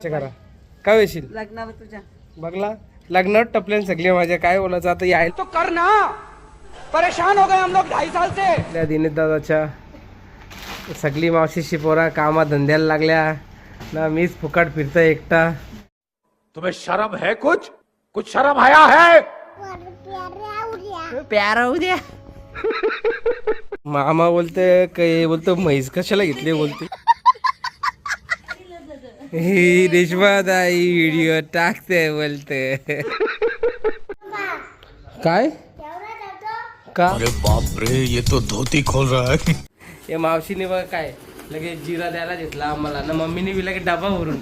करा. काय होशील? लग्नाला तुझ्या. बघला. लग्नात टपल्यान सगळे माझ्या. काय बोलायचं आता यायला तो करना परेशान हो गए हम लोग ढाई साल से. आपल्या दिनेश दादाच्या सगळी मावशीशी पोरा कामा धंद्याला लागल्या. ना मीच फुकाट फिरतोय एकटा. तुम्हें शर्म है कुछ? कुछ शर्म आया है? प्यारा उद्या मामा बोलते काय बोलतो म्हैस कशाला घेतली बोलते? ही रेशमा ताई व्हिडिओ टाकते बोलते. काय? का? अरे बाप रे ये तो धोती खोल रहा है. हे मावशीने बघ काय लगेच जिरा द्यायला घेतला आम्हाला. ना मम्मीने बी लगेच डबा भरून.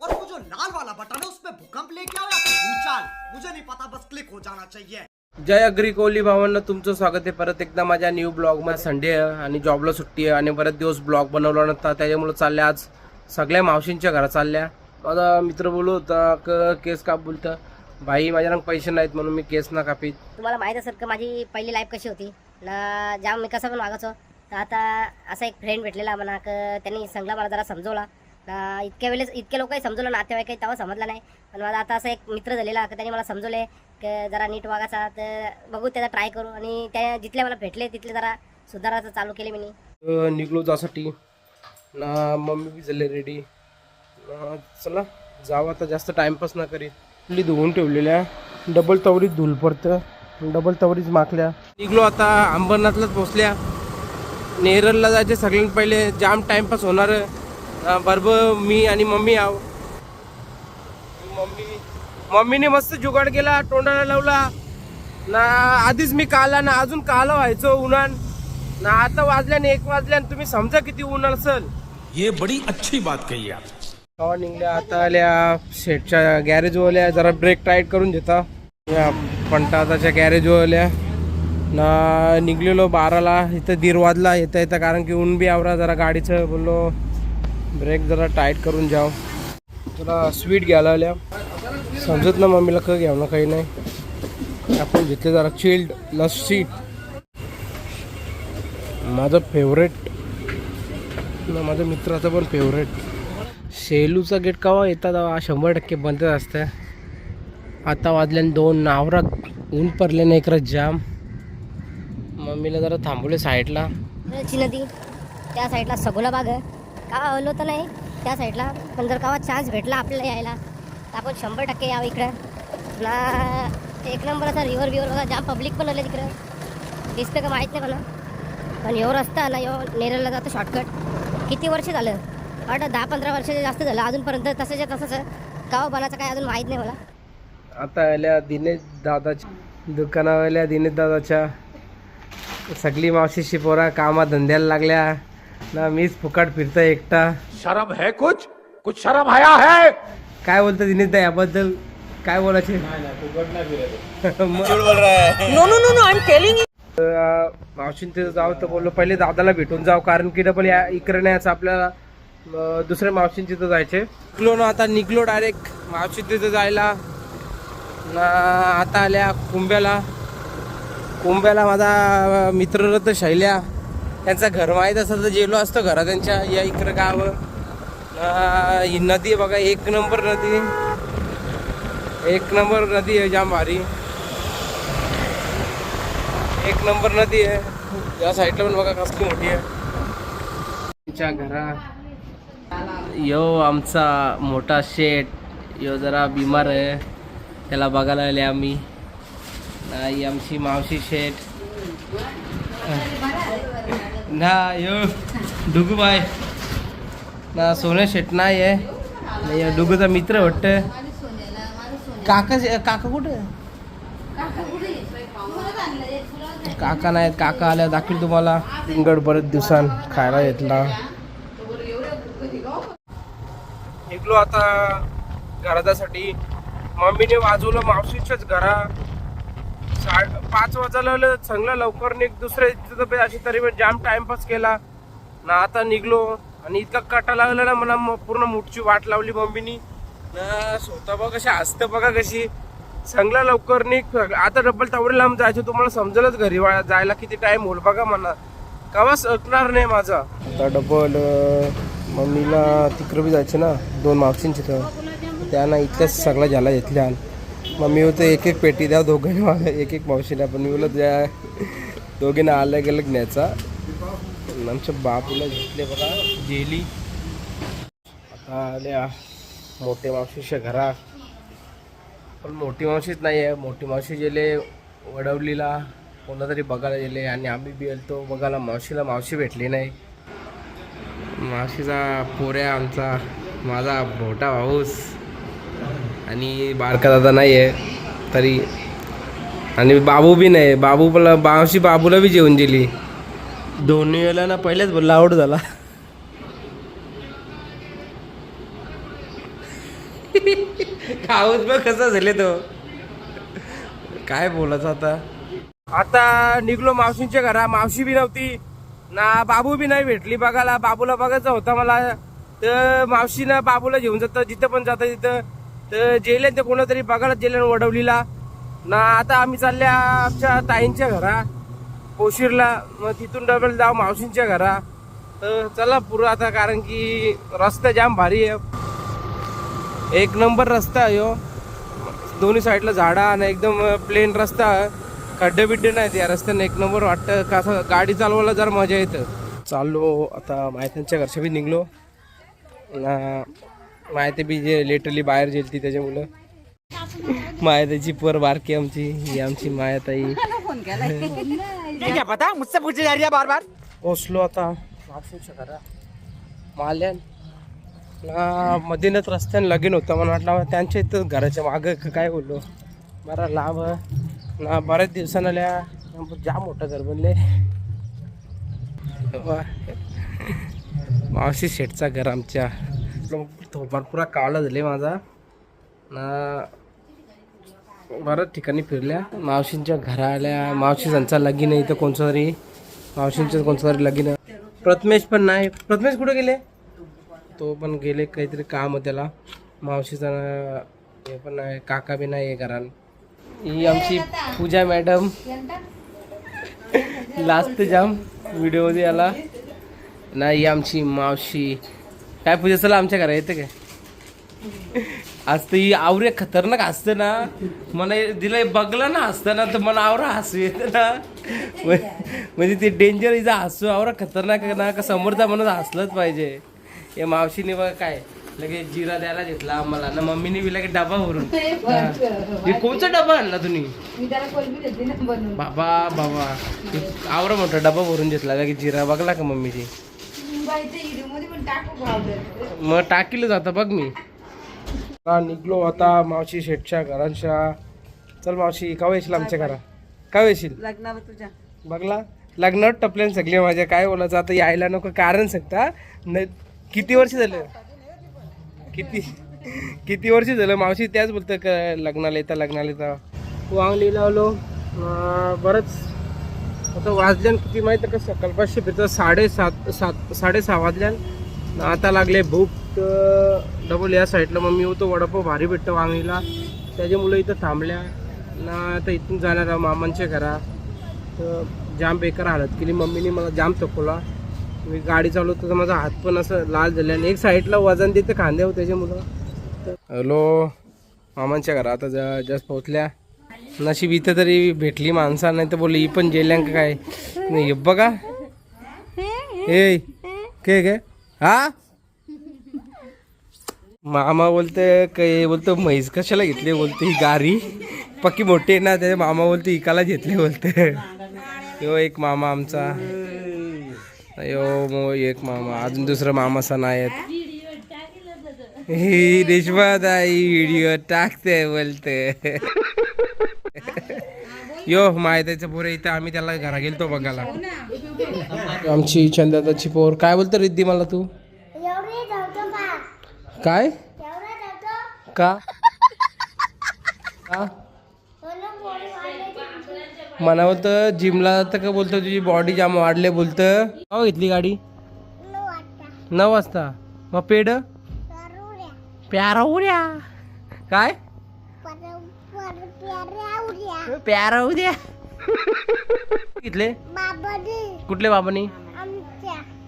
और वो जो लाल वाला बटन है उसमें भूकंप लेके आओ या फिर भूचाल मुझे नहीं पता बस क्लिक हो जाना चाहिए। जय अग्री कोहली भावांना तुमचं स्वागत आहे. परत एकदा माझ्या न्यू ब्लॉगमध्ये संडे आहे आणि जॉबला सुट्टी आहे आणि बरेच दिवस ब्लॉग बनवला नव्हता. त्याच्यामुळे चालल्या आज सगळ्या मावशींच्या घरात चालल्या. माझा मित्र बोलू होता क केस काप बोलतं. भाई माझ्या पैसे नाहीत म्हणून मी केस ना कापीत. तुम्हाला माहीत असेल का माझी पहिली लाईफ कशी होती? ना जाम मी कसं पण मागायचो तर आता असा एक फ्रेंड भेटलेला म्हणा क त्यांनी सांगला मला जरा समजवला. इतक्या वेळेस इतके लोक समजवलं नातेवाईक काही तेव्हा समजला नाही. पण माझा आता असा एक मित्र झालेला का त्यांनी मला समजवले की जरा नीट वागायचा तर बघू त्याचा ट्राय करू. आणि त्या जिथले मला भेटले तिथले जरा सुधारायचं चालू केले मी निघलो जासाठी. ना मम्मी बी झाले रेडी चला जावं आता जास्त टाइमपास ना करीत. इडली धुवून ठेवलेल्या डबल तवरीत धुल पडतं डबल तवरीच माखल्या. निघलो आता अंबरनाथलाच पोचल्या नेरलला जायचे सगळ्यात पहिले जाम टाइमपास होणार बरोबर मी आणि मम्मी आहो. मम्मी. मम्मीने मस्त जुगाड केला तोंडाला लावला. ना आधीच मी काला ना अजून काला व्हायचो उन्हान. ना आता वाजल्याने एक वाजल्याने तुम्ही समजा किती ऊन असेल. ये बड़ी अच्छी बात कही आप. हवा निघल्या आता आल्या शेटच्या गॅरेज वाल्या जरा ब्रेक टाईट करून देता. या पंटाताच्या गॅरेज वाल्या ना निघलेलो बाराला. इथं दीड वाजला येता येतं कारण की ऊन बी आवरा जरा गाडीचं. बोललो ब्रेक जरा टाईट करून जाव. जरा स्वीट घ्यायला आल्या. समजत ना मम्मीला क घ्यावं ना काही नाही. आपण घेतले जरा चिल्ड लस्सी माझं फेवरेट ना माझ्या मित्राचं पण फेवरेट शेलूचा गेट कवा येतात शंभर टक्के बंदच असतं. आता वाजल्याने दोन नावरात ऊन पडले नाही इकडं जाम. मम्मीला जरा थांबवले साईडला त्या साईडला सगोला बाग आहे. का आलो तर नाही. त्या साईडला. पण जर कावा चान्स भेटला आपल्याला यायला तर आपण शंभर टक्के यावं इकडं. ना एक नंबर असा रिव्हर बिव्हर बघा जाम पब्लिक पण आलं तिकडं दिसतं का माहीत नाही मला पण एवढं रस्ता ना यो नेरळला जातो शॉर्टकट किती वर्ष झालं? वाटतं दहा पंधरा वर्षाचं जास्त झालं अजूनपर्यंत तसंच्या तसंच गाव बनायचं काय अजून माहीत नाही मला. आता आल्या दिनेश दादाच्या दुकानावाल्या दिनेश दादाच्या. सगळी मावशीशी पोरा कामा धंद्याला लागल्या. ना मीच फुकाट फिरतोय एकटा. शर्म है कुछ? कुछ शर्म आया है? काय बोलतं दिनेश दा याबद्दल? काय बोलायचे? No no no no I am telling मावशीन तिथं जाऊ तर बोललो पहिले दादाला भेटून जाऊ कारण की डबल या इकडे नाही यायचं आपल्याला अं, दुसऱ्या मावशीन तिथं जायचे. निघलो ना आता निघलो डायरेक्ट मावशी तिथं जायला. ना आता आल्या कुंब्याला कुंब्याला माझा मित्र तर शैल्या. त्यांचं घर माहीत असं तर जेलो असतो घरा त्यांच्या या इकडं गाव. ही नदी आहे बघा एक नंबर नदी. एक नंबर नदी आहे जाम भारी एक नंबर नदी आहे. या साईडला पण बघा कसली मोठी आहे. त्यांच्या घरा यो आमचा मोठा शेट. यो जरा बिमार आहे. त्याला बघायला आले आम्ही. नाही आमची मावशी शेठ ना यो डुगूबाई ना सोने शेट नाही आहे ना डुगूचा मित्र वाटतं काका काका कुठे? काका नाहीत काका आल्या दाखवील तुम्हाला. पिंगड बरेच दिवसां खायला घेतला. निघलो आता घरासाठी. मम्मीने वाजवलं मावशीच्याच घरा. पाच वाजायला चांगलं लवकर निघ. दुसऱ्या इथं तर अशी तरी पण जाम टाइमपास केला. ना आता निघलो. आणि इतका काटा लागला ना मला पूर्ण मुठची वाट लावली मम्मीनी. ना स्वतः बघ कशी असतं बघा कशी. चांगला लवकर निघ. आता डबल तावडे लांब जायचं तुम्हाला समजलंच घरी वा- जायला किती टाइम होईल बघा मला कवा सकणार नाही माझा. आता डबल मम्मीला तिकडं बी जायचं ना दोन मावशींची तर. त्यांना इथल्याच सगळा झाला घेतल्या. मम्मी होतं एक एक पेटी द्या दोघांनी एक एक मावशीला. पण मी बोलत द्या दोघींना अलग अलग न्यायचा आमच्या बापूला घेतले बघा गेली आता आल्या मोठे मावशीच्या घरा. पण मोठी मावशीच नाही आहे मोठी मावशी गेले वडवलीला कोणातरी बघायला गेले आणि आम्ही बी गेलतो बघायला मावशीला मावशी भेटली नाही. मावशीचा पोऱ्या आमचा माझा मोठा भाऊस आणि बारका दादा नाही आहे तरी. आणि बाबू बी नाही बाबू पण मावशी बाबूला बी जेवण दिली. दोन्ही वेळेला ना पहिलेच बोलला आवड झाला. खाऊच बघ कसा झाले तो. काय बोलायचं आता? आता निघलो मावशींच्या घरा मावशी बी नव्हती. ना बाबू बी नाही भेटली बघायला बाबूला बघायचं होता मला. तर मावशीनं बाबूला घेऊन जातं जिथं पण जातं तिथं. तर जेल्यान ते कोणातरी बघायला जेले वडवलीला. ना आता आम्ही चालल्या आमच्या ताईंच्या घरा पोशीरला मग तिथून डबल जाऊ मावशींच्या घरा. तर चला पुरं आता कारण की रस्ता जाम भारी आहे. एक नंबर रस्ता आहे ह्यो दोन्ही साईडला झाडा आणि एकदम प्लेन रस्ता. खड्डे बिड्डे नाहीत या रस्त्याने. एक नंबर वाटतं कसं गाडी चालवायला जर मजा येतं. चाललो आता माहित्यांच्या घरच्या बी निघलो. ना माहिती बी जे लेटरली बाहेर गेलती त्याच्यामुळं. मायाताईची पर बारकी आमची ही आमची मायाताई. क्या पता मुझसे पूछे जा रही है बार बार पोचलो आता माल्यान. ना मधीनच रस्त्याने लगीन होतं मला वाटलं त्यांच्या इथं घराच्या मागं काय बोललो? बरा लांब. ना बऱ्याच दिवसानं आल्या. जाम मोठं घर बनले. मावशी शेठचा घर आमच्या. थोपाट पुरा काढला झाले माझा. ना बऱ्याच ठिकाणी फिरल्या. मावशींच्या घरा आल्या मावशी त्यांचा लगीन आहे इथं कोणचं तरी मावशींचं कोणचं तरी लगीन. आहे. प्रथमेश पण नाही. प्रथमेश कुठे गेले? तो पण गेले काहीतरी काम त्याला. मावशीचा हे पण नाही काका बी नाही आहे घरान ही आमची पूजा मॅडम. लास्ट जाम व्हिडिओमध्ये आला नाही आमची मावशी. काय पूजा चला आमच्या घरा येते काय? आज तर ही आवरे खतरनाक असतं ना. मला दिलं बघलं ना हसतं ना तर मला आवरा हसू येतं ना. म्हण- म्हणजे ते डेंजर हिचा हसू आवरा खतरनाक ना का समोरचा माणूस हसलंच पाहिजे. या मावशीने बघा काय लगेच जिरा द्यायला घेतला आम्हाला. ना मम्मीने बी लगेच डबा भरून. हा. कोणचा डबा आणला तुम्ही? बाबा बाबा. आवरा मोठा डबा भरून घेतला. लगेच जिरा बघला का मम्मीची मग टाकीलं जातं बघ मी. निघलो आता मावशी शेठच्या घरांच्या. चल मावशी का येशील आमच्या घरा का येशील? लग्नाला तुझ्या. बघला? लग्नात टपल्यान सगळे माझ्या. काय बोलायचं आता यायला नको कारण सांगता. न किती वर्ष झालं? किती? किती वर्ष झालं? मावशी त्याच बोलतं का लग्नाला येता लग्नाला येता. वांगली लावलो. बरंच आता वाजल्यान किती माहिती का सकलपाशी फिरतं साडेसात सात साडेसहा वाजल्यान. आता लागले भूक डबल या साईडला मम्मी होतो वडापाव भारी भेटतं वांगणीला. त्याच्यामुळे इथं थांबल्या. ना आता इथून जाणार आहे मामांच्या घरा. तर जाम बेकार हालत केली. मम्मीने मला जाम तपवला मी गाडी चालवतो तर माझा हात पण असं लाल झाला. आणि एक साईडला वजन देते खांद्यावर त्याच्यामुळं हॅलो. मामांच्या घरा आता जा जास्त पोहोचल्या. नशीब इथं तरी भेटली माणसा नाही तर बोलली ही पण जेल्यांक काय? नाही बघा. ए काय काय हा मामा बोलते काय बोलतो म्हैस कशाला घेतली बोलते ही गारी. पक्की मोठी आहे ना त्याच्या मामा बोलते इकाला घेतली बोलते. यो एक मामा आमचा. यो मो एक मामा. अजून दुसरं मामा सण आहेत. ही रेशमा ताई व्हिडिओ टाकते बोलते. यो माहितीचं पोरे इथं आम्ही त्याला घरा गेलतो बघायला. आमची चंदाची पोर. काय बोलतो रिद्धी मला तू? काय? का? का? मला बोलतं जिमला तर का बोलतो तुझी बॉडी जाम वाढले बोलतं. केव्हा घेतली गाडी? नऊ वाजता. मग पेड प्यारा उड्या काय? प्यारा उद्या कुठले बाबांनी?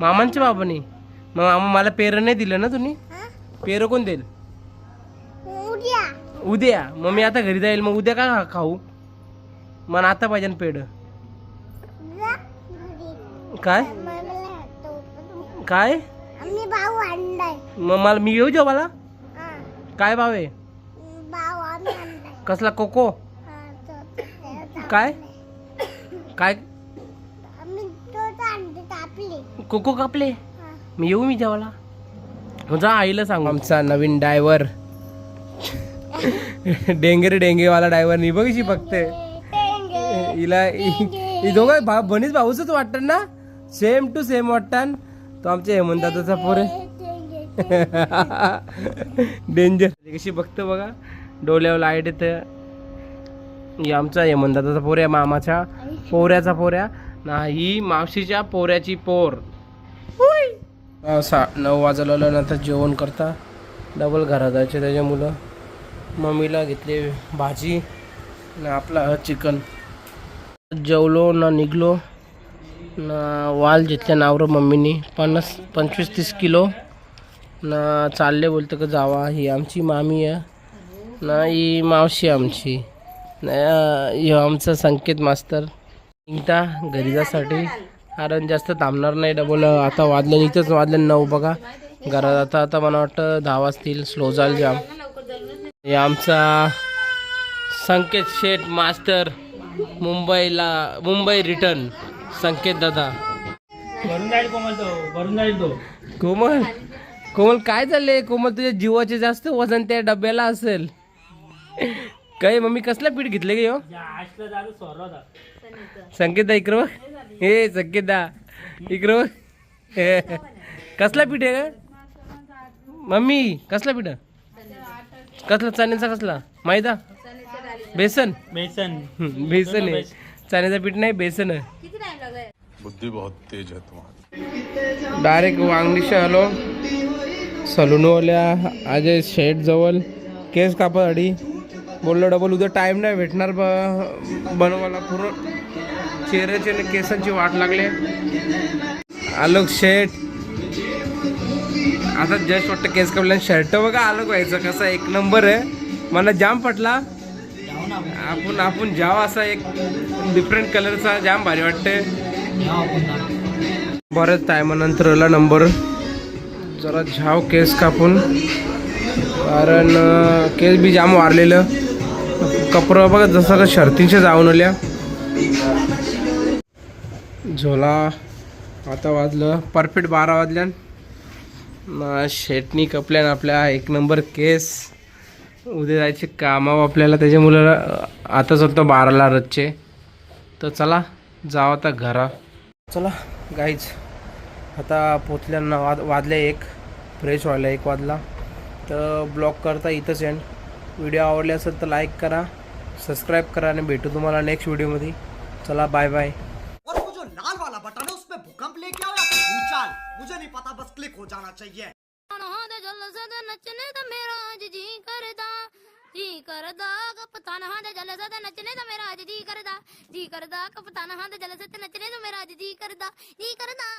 मामांच्या बाबाने? मग मामा मला पेर नाही दिलं ना तुम्ही? पेर कोण देईल? उद्या. मग मी आता घरी जाईल मग उद्या का खाऊ? मला आता पाहिजे ना पेड काय? काय? मग मला मी येऊ जेवायला? हा. काय भाव आहे? कसला कोको? काय? काय? कोको कापले? मी येऊ मी जेवायला. जा आईला सांगू. आमचा नवीन डायव्हर. डेंगरे डेंगेवाला डायव्हर नाही बघशी फक्त. हिला दोघं भा बनीच भाऊच वाटत ना? सेम टू सेम वाटतात. तो आमच्या हेमंताचा पोर. डेंजर कशी बघतो बघा. डोळ्यावर लाइट येतं. ही आमचा हेमंताचा पोऱ्या मामाच्या पोऱ्याचा पोऱ्या ना ही मावशीच्या पोऱ्याची पोर. सा नऊ वाजवलं नंतर जेवण करता. डबल घरात जायचे त्याच्या मुलं. मम्मीला घेतले भाजी आणि आपला चिकन जेवलो ना निघलो. ना वाल घेतल्या नावर मम्मीनी. पन्नास पंचवीस तीस किलो. ना चालले बोलतं का जावा. ही आमची मामी आहे. ना ही मावशी आमची. ना हे आमचा संकेत मास्तर. निघता घरी जासाठी कारण जास्त थांबणार नाही डबल आता वाजले इथंच वाजले नऊ बघा. घरात आता आता मला वाटतं दहा वाजतील स्लो जाईल जाम. हे आमचा संकेत शेठ मास्टर मुंबईला मुंबई रिटर्न संकेत दादा. कोमल? कोमल काय चाललंय? कोमल तुझ्या जीवाचे जास्त वजन त्या डब्याला असेल. काय मम्मी कसला पीठ घेतलं गे हो संकेत इकडं बघ. हे संकेत इकडं बघ. हे. कसला पीठ आहे का मम्मी कसला पीठ? आहे? कसला चण्याचा कसला? मैदा? बेसन? बेसन. बेसन आहे. चण्याचं पीठ नाही बेसन आहे. बुद्धि बहुत तेज है तुम्हारी। डायरेक्ट वांगणीशी आलो सलूनवाल्या अजय शेठ जवळ. केस कापासाठी बोललो डबल उद्या टाईम नाही भेटणार ब. बनवायला पूर्ण चेहऱ्याचे आणि केसांची वाट लागले. आलोक शेठ. आता जस्ट वाटतं केस कपल्या शर्ट बघा आलोक व्हायचं? कसा एक नंबर आहे. मला जाम पटला. आपण आपण जाव असा एक डिफरंट कलरचा जाम भारी वाटते बऱ्याच टायमानंतर आला नंबर जरा झाव केस कापून. कारण केस बी जाम वारलेलं. कपडं बघा जसं का शर्तींच्या जाऊन आल्या. झोला आता वाजलं परफेक्ट बारा वाजल्यान. ना शेटनी कपल्यान आपल्या एक नंबर केस. उद्या जायचे कामावं आपल्याला त्याच्या मुलाला आताच बाराला रथचे. तर चला जाव आता घरा. चला गाईच आता पोचल्यांना वाद वाजले एक. फ्रेश व्हायला एक वाजला. तर ब्लॉग करता इथंच एंड व्हिडिओ आवडले असेल तर लाईक करा. सब्सक्राइब करा आणि भेटू तुम्हाला नेक्स्ट व्हिडिओमध्ये चला बाय बाय लाल वाला बटन है भूकंप लेके आओ या फिर भूचाल। मुझे नहीं पता बस क्लिक हो जाना चाहिए। नचने तो मेरा आज जी करदा जी करदा जल नचने तो मेरा आज जी करदा जी करदा जल नचने तो मेरा आज जी करदा जी करदा